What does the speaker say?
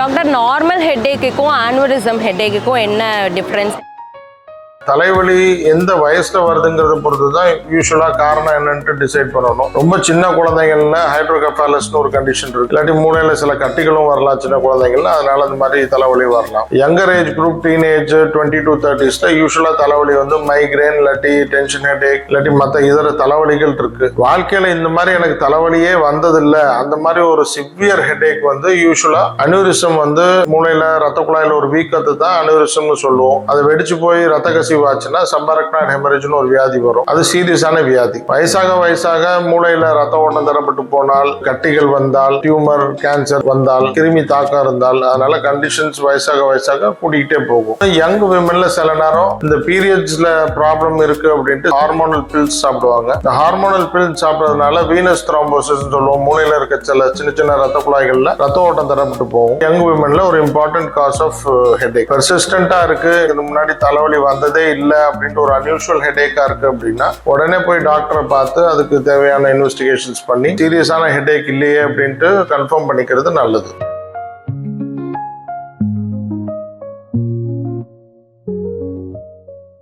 Doctor normal ஹெட்டேக்குக்கும் ஆனுவரிசம் ஹெட்டேக்குக்கும் என்ன difference தலைவலி எந்த வயசுல வருதுங்கிறத பொறுத்து தான் யூஸ்வலாக காரணம் என்னன்ட்டு டிசைட் பண்ணணும். ரொம்ப சின்ன குழந்தைங்கள்ல ஹைட்ரோகெஃபாலஸ்னு ஒரு கண்டிஷன் இருக்கு. இல்லாட்டி மூளையில சில கட்டிகளும் வரலாம் சின்ன குழந்தைங்கள்ல அதனால இந்த மாதிரி தலைவலி வரலாம். Younger age group teenage twenty two தேர்ட்டிஸ்ல யூஸ்வலாக தலைவலி வந்து மைக்ரேன் இல்லாட்டி டென்ஷன் ஹெடேக் இல்லாட்டி மற்ற இதர தலைவலிகள் இருக்கு. வாழ்க்கையில இந்த மாதிரி எனக்கு தலைவலியே வந்ததில்லை. அந்த மாதிரி ஒரு சிவியர் ஹெடேக் வந்து யூஸ்வலா அனியூரிசம் வந்து மூளையில ரத்த குழாயில ஒரு வீக்கத்தை தான் அனியூரிசம்னு சொல்லுவோம். அதை வெடிச்சு போய் ரத்த கசிவு ஆச்சுன்னா சம்பரக்னான் ஹெமரேஜ்னு ஒரு வியாதி வரும். அது சீரியஸான வியாதி. வயசாக வயசாக மூளையில ரத்த ஓட்டம் தரப்பட்டு போனால் கட்டிகள் வந்தால் டியூமர் கேன்சர் வந்தால் கிருமி தாக்கம் இருந்தால் அதனால கண்டிஷன்ஸ் வயசாக வயசாக கூட்டிகிட்டே போகும். யங் விமன்ல சில நேரம் இந்த பீரியட்ஸ்ல ப்ராப்ளம் இருக்கு அப்படின்ட்டு ஹார்மோனல் பில்ஸ் சாப்பிடுவாங்க. இந்த ஹார்மோனல் பில்ஸ் சாப்பிட்றதுனால வீனஸ் த்ரோம்போசிஸ் சொல்லுவோம். மூளையில இருக்க சில சின்ன சின்ன ரத்த குழாய்கள்ல ரத்த ஓட்டம் தரப்பட்டு போகும். யங் விமன்ல ஒரு இம்பார்ட்டன்ட் காஸ் ஆஃப் ஹெடேக் பெர்சிஸ்டண்டா இருக்கு. இதுக்கு முன்னாடி தலைவலி வந்ததே இல்லை அப்படின்ட்டு ஒரு அன்யூஷுவல் ஹெடேக்காக இருக்கு அப்படின்னா உடனே போய் டாக்டரை பார்த்து அதுக்கு தேவையான இன்வெஸ்டிகேஷன்ஸ் பண்ணி சீரியஸான ஹெடேக் இல்லையே அப்படின்ட்டு கன்ஃபார்ம் பண்ணிக்கிறது நல்லது.